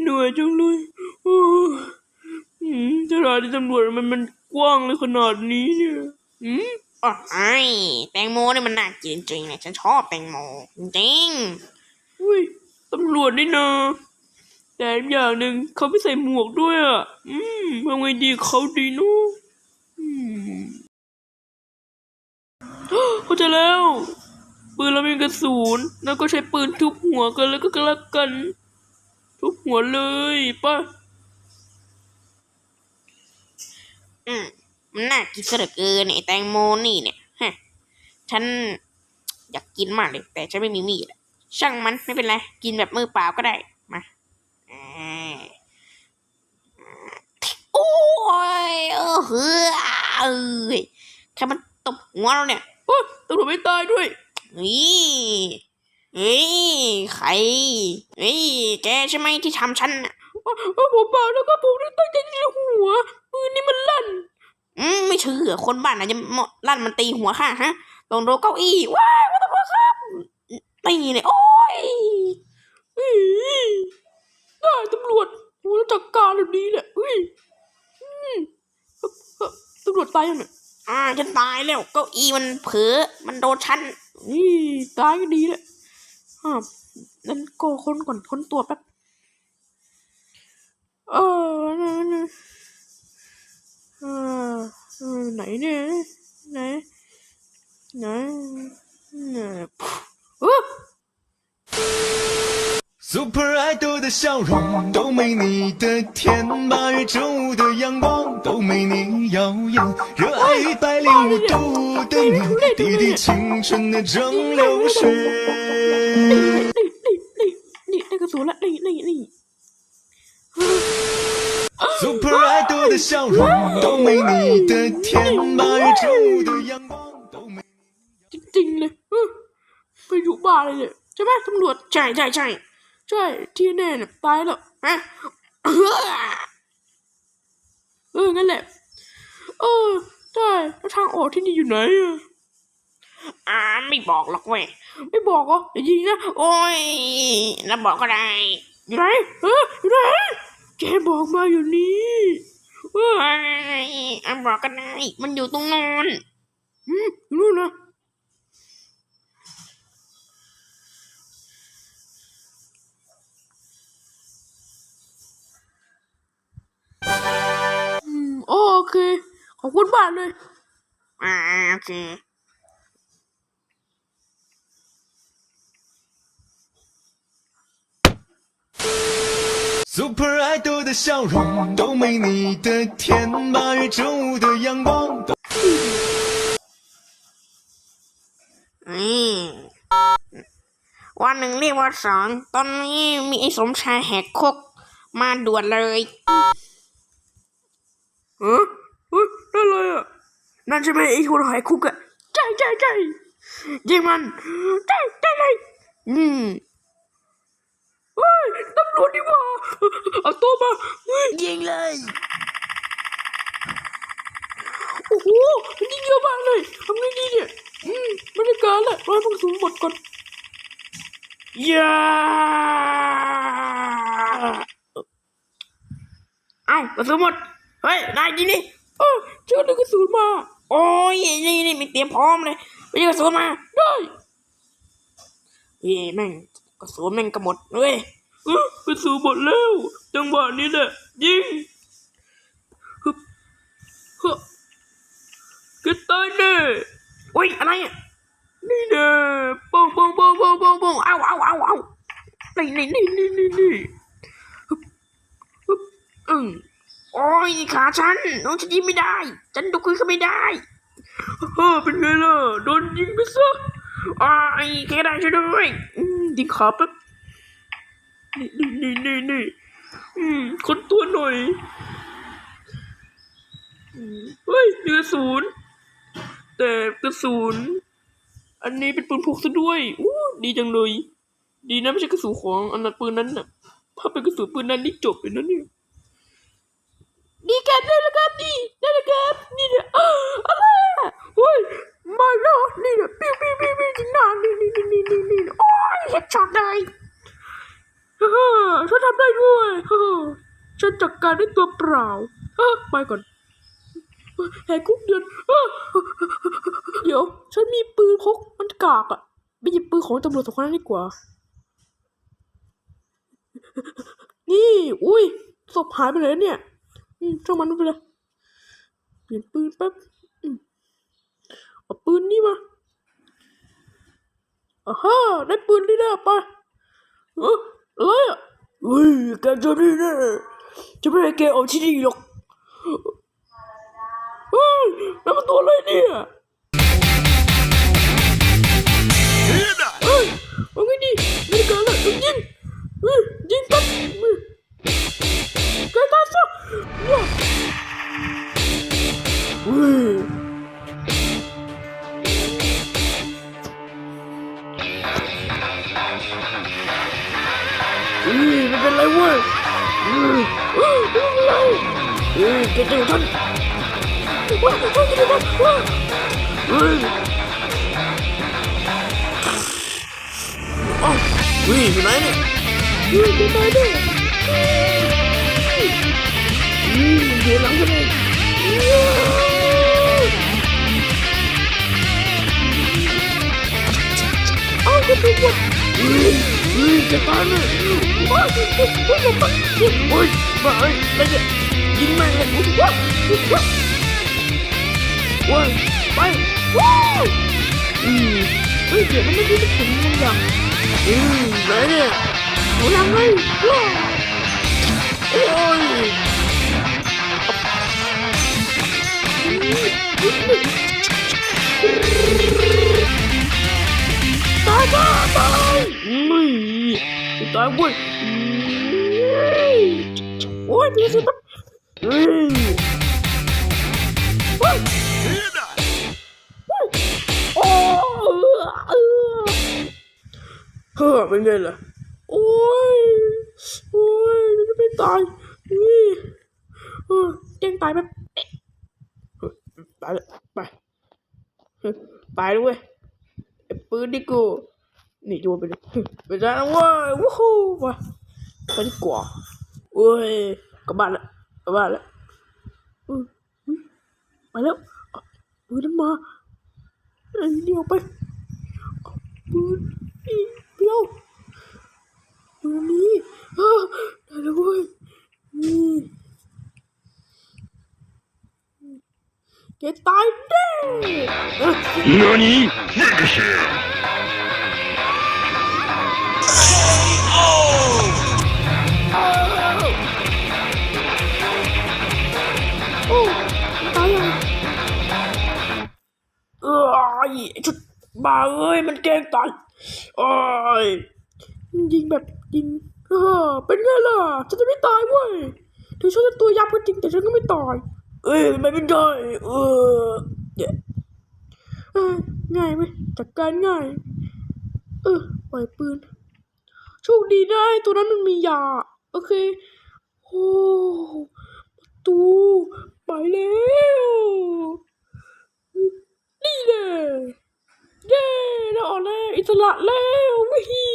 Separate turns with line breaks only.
เหนื่อยจังเลยอืมสถานีตำรวจมันมันกว้างเลยขนาดนี้เนี่ยอืม
โอ้ยแตงโมนี่มันน่ากินจริงๆเลยฉันชอบแตงโมจริง
อุ้ยตำรวจนี่นะแต่อย่างหนึ่งเขาไม่ใส่หมวกด้วยอะ อืมทำไงดีเขาดีเนู้อืมเขาใจแล้ว ปืนเรามีกระสุนแล้วก็ใช้ปืนทุบหัวกันแล้วก็แล้วกัน ทุบหัวเลยป่ะ
ๆอืมมันน่ากินซะเหลือเกินไอ้แตงโมนี่เนี่ยฮะฉันอยากกินมากเลย แต่ฉันไม่มีมีดอะช่างมันไม่เป็นไร กินแบบมือเปล่าก็ได้มาอ่าโอ้ยเออเฮ้อเอ้ยแค่มันตบหัวเราเนี่ย
โอ้ยตำรวจไม่ตายด้วย
นี่เฮ้ยใครเฮ้ยแกใช่ไหมที่ทำฉันน่ะ
เอ้าเอ้าผมเปล่าแล้วก็ผมตั้งใจจะหัวปืนนี่มันลั่น
อืมไม่เชื่อคนบ้านไหนจะมาลั่นมันตีหัวข้าฮะตรงโดนเก้าอี้ว้าวตำรวจครับตีเลยโอ้ย
อีได้ตำรวจโอ้แล้วจัดการแบบนี้แหละอุ้ยตำรวจตายยังเนี่ย
อ่าฉันตายแล้วเก้าอี้มันเผลอมันโดนฉัน
นี่ตายก็ดีแหละอ่านั้นโกคนก่อนค้นตัวแป๊บ เออนั่นน่ะเออไหนเนี่ย ไหน ไหนไหน
Super Idol 的笑容都没你的甜，八月正午的阳光都没你耀眼，热爱一百零五度的你，滴滴青春的蒸馏水。
นี่นี่นี่นี่ได้กระสุนละนี่นี่นี่
Super Idol 的笑容都没你的甜，八月正午的阳光都没。
จริงๆเลยเออไปอยู่บ้านเลยเนี่ยใช่ไหมตำรวจ
ใช่ใช่ใช่
ใช่ที่แน่เนี่ยตายแล้ว
ฮะ
เอองั้นแหละเออใช่แล้วทางออกที่นี่อยู่ไหนอะ
อ่าไม่บอกหรอกเว้ย
ไม่บอกเหรออย่ายิงนะ
โอ้ยแล้วบอกก็ได้
อยู่ไหนเอออยู่ไหนแกบอกมาอยู่นี่เออ
เอ้ยอะบอกก็ได้มันอยู่ตรงนอน
อืมอยู่นู่นนะ เค ขอบคุณบ้านเลย
อ่าโอเค
Super Idol 的笑容都没你的甜，八月正午的阳光都。
นี่วันหนึ่งเรียกว่าสองตอนนี้มีไอ้สมชายแหกคุกมาด่วนเลย
เออเ ฮ้ยนั่นอะไรอะนั่นใช่ไหมไอ้คนหายคุกอะใช่ใช่ใช่ยิงมันใช่ใช่เลยอืมเฮ้ยตำรวจดีกว่าเอาตัวมาเฮ้ย
ยิงเลย
โอ้โหมันยิงเยอะมากเลยทำไงดีเนี่ยอืมบรรยากาศแหละร้อยพังสูงหมดก่อนยา
เอ้ากระสุนหมดเฮ้ยนายยิงดิ
เออเชิญกระสุนมา
โอ้ยนี่นี่มีเตรียมพร้อมเลยไปยิงกระสุนมา
ได้
เฮ้ยแม่งกระสุนแม่งก็หมดเว้ย
เออกระสุนหมดแล้ว จังหวะนี้แหละยิงฮึบฮึบกระตายแน่
อุ้ยอะไรอะ
นี่แน่ป้องป้องป้องป้องปองป้อง
เอาเอาเอาเอา
นี่นี่นี่นี่นี่นี่ฮึบฮึบอืม
โอ้ยขาฉัน น้องฉันยิงไม่ได้ ฉันดูคุยก็ไม่ได้
เออเป็นไงล่ะ โดนยิงไปซะ
อ้ายแค่ได้ช่วยด้วย
อืมยิขาแป๊บนี่นี่นี่นี่นี่อืมคนตัวหน่อยเฮ้ยมีกระสุนแต่กระสุนอันนี้เป็นปืนพกซะด้วยอู้ดีจังเลย ดีนะไม่ใช่กระสุนของอันนั้นปืนนั้นน่ะ ถ้าเป็นกระสุนปืนนั้นนี่จบเลยนะเนี่ย ดีครับได้แล้วครับดีได้แล้วครับนี่เนี่ยอ้าวอะไรอะเฮ้ยมาแล้วนี่เนี่ยปิ้วปิ้วปิ้วปิ้วยิงหนานี่นี่นี่นี่นี่นี่โอ้ยเฮ็ดช็อตได้ฮ่าฮ่าฉันทำได้ด้วยฮ่าฮ่าฉันจัดการด้วยตัวเปล่าเออไปก่อนแหกคุกเดือนเดี๋ยว ฉันมีปืนพกมันกากอะไปหยิบปืนของตำรวจสองคนนั้นดีกว่า นี่ อุ้ยศพหายไปเลยเนี่ย ช่างมันไม่เป็นไรเปลี่ยนปืนแป๊บอืมเอาปืนนี่มาอ่าฮะได้ปืนนี่แล้วไปเอออะไรอะเฮ้ยแกจะนี่แน่จะไม่ให้แกออกที่นี่หรอกเฮ้ยนั่นมันตัวอะไรเนี่ยเฮ้ยเอาไงดีไม่ได้การละยิง อืมไม่เป็นไรเว้ยอืมอืมไม่เป็นไรอืมแกจะอยู่ทันว้าวว้าวจะอยู่ทันว้าวอืมอ้าววิ่งอยู่ไหนเนี่ยอืมอยู่ไหนเนี่ยอืมอยู่หลังฉันเองอืมเอาจะถูกหมดอืมอืม จะตายเลยว้าวโอ้ยโอ้ยโอ้ยบ้าเอ้ยอะไรเนี่ยยิงแม่งเลยว้าวว้าวไปว้าวอืมเฮ้ยเดี๋ยวมันไม่ได้ถึงมันอย่างอืมไหนเนี่ยเอายังไงว้าวโอ้ย ตายเว้ยโอ้ยพี่สิปั๊บเฮ้ยเฮ้ยโอ้เออเฮ้อเป็นไงล่ะโอ้ยโอ้ยมันจะไม่ตายนี่เออเองตายแบบเฮ้ยตายแล้วไปเฮ้ยตายแล้วเว้ยไอ้ปืนดิกู นี่โยนไปเลยไปได้แล้วเว้ยวู้ฮู้มาไปดีกว่าเว้ยกลับบ้านละกลับบ้านละอืมอืมไปแล้วเอาปืนนั้นมาไอ้เดียวไปเอาปืนนี่เดียวปืนนี้อ้าได้แล้วเว้ยนี่แกตายแน่เอ้ย
何フィニ
ชุดบ้าเอ้ยมันแกงตายโอ้ยยิงแบบยิงเออเป็นไงล่ะฉันจะไม่ตายเว้ยถึงฉันจะตัวยับก็จริงแต่ฉันก็ไม่ตาย เอ้ยไม่เป็นไรเออเดี๋ยง่ายไหมจัดการง่าย เออปล่อยปืน โชคดีได้ตัวนั้นมันมียา โอเค โอ้ประตูไปแล้วี่เลยเย้เราออกแล้วอิสระแล้ววิฮี